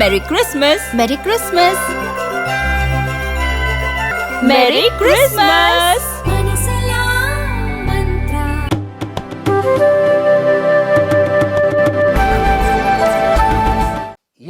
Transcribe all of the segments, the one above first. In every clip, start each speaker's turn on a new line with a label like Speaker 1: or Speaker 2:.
Speaker 1: மெரி கிறிஸ்மஸ்
Speaker 2: மெரி கிறிஸ்மஸ்
Speaker 1: மெரி கிறிஸ்மஸ்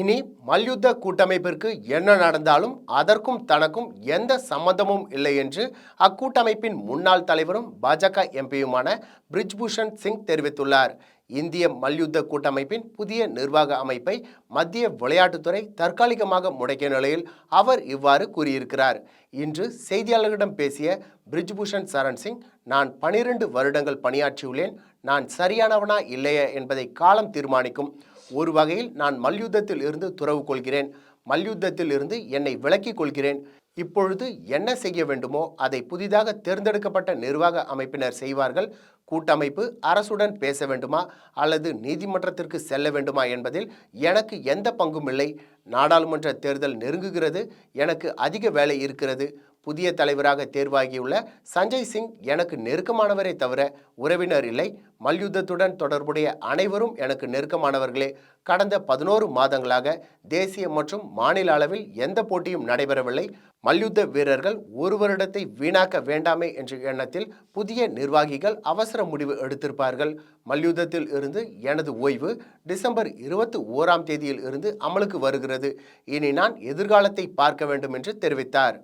Speaker 3: இனி மல்யுத்த கூட்டமைப்பிற்கு என்ன நடந்தாலும் அதற்கும் தனக்கும் எந்த சம்மந்தமும் இல்லை என்று அக்கூட்டமைப்பின் முன்னாள் தலைவரும் பாஜக எம்பியுமான பிரிஜ்பூஷன் சிங் தெரிவித்துள்ளார். இந்திய மல்யுத்த கூட்டமைப்பின் புதிய நிர்வாக அமைப்பை மத்திய விளையாட்டுத்துறை தற்காலிகமாக முடக்கிய நிலையில் அவர் இவ்வாறு கூறியிருக்கிறார். இன்று செய்தியாளர்களிடம் பேசிய பிரிஜ்பூஷன் சரண் சிங் நான் பனிரெண்டு வருடங்கள் பணியாற்றியுள்ளேன். நான் சரியானவனா இல்லையா என்பதை காலம் தீர்மானிக்கும். ஒரு வகையில் நான் மல்யுத்தத்தில் இருந்து துறவு கொள்கிறேன். மல்யுத்தத்தில் இருந்து என்னை விலக்கிக் கொள்கிறேன். இப்பொழுது என்ன செய்ய வேண்டுமோ அதை புதிதாக தேர்ந்தெடுக்கப்பட்ட நிர்வாக அமைப்பினர் செய்வார்கள். கூட்டமைப்பு அரசுடன் பேச வேண்டுமா? அல்லது நீதிமன்றத்திற்கு செல்ல வேண்டுமா? என்பதில் எனக்கு எந்த பங்கும் இல்லை. நாடாளுமன்ற தேர்தல் நெருங்குகிறது. எனக்கு அதிக வேலை இருக்கிறது. புதிய தலைவராக தேர்வாகியுள்ள சஞ்சய் சிங் எனக்கு நெருக்கமானவரே தவிர உறவினர் இல்லை. மல்யுத்தத்துடன் தொடர்புடைய அனைவரும் எனக்கு நெருக்கமானவர்களே. கடந்த பதினோரு மாதங்களாக தேசிய மற்றும் மாநில அளவில் எந்த போட்டியும் நடைபெறவில்லை. மல்யுத்த வீரர்கள் ஒரு வருடத்தை வீணாக்க வேண்டாமே என்ற எண்ணத்தில் புதிய நிர்வாகிகள் அவசர முடிவு எடுத்திருப்பார்கள். மல்யுத்தத்தில் இருந்து எனது ஓய்வு டிசம்பர் இருபத்தி ஓராம் தேதியில் இருந்து அமலுக்கு வருகிறது. இனி நான் எதிர்காலத்தை பார்க்க வேண்டும் என்று தெரிவித்தார்.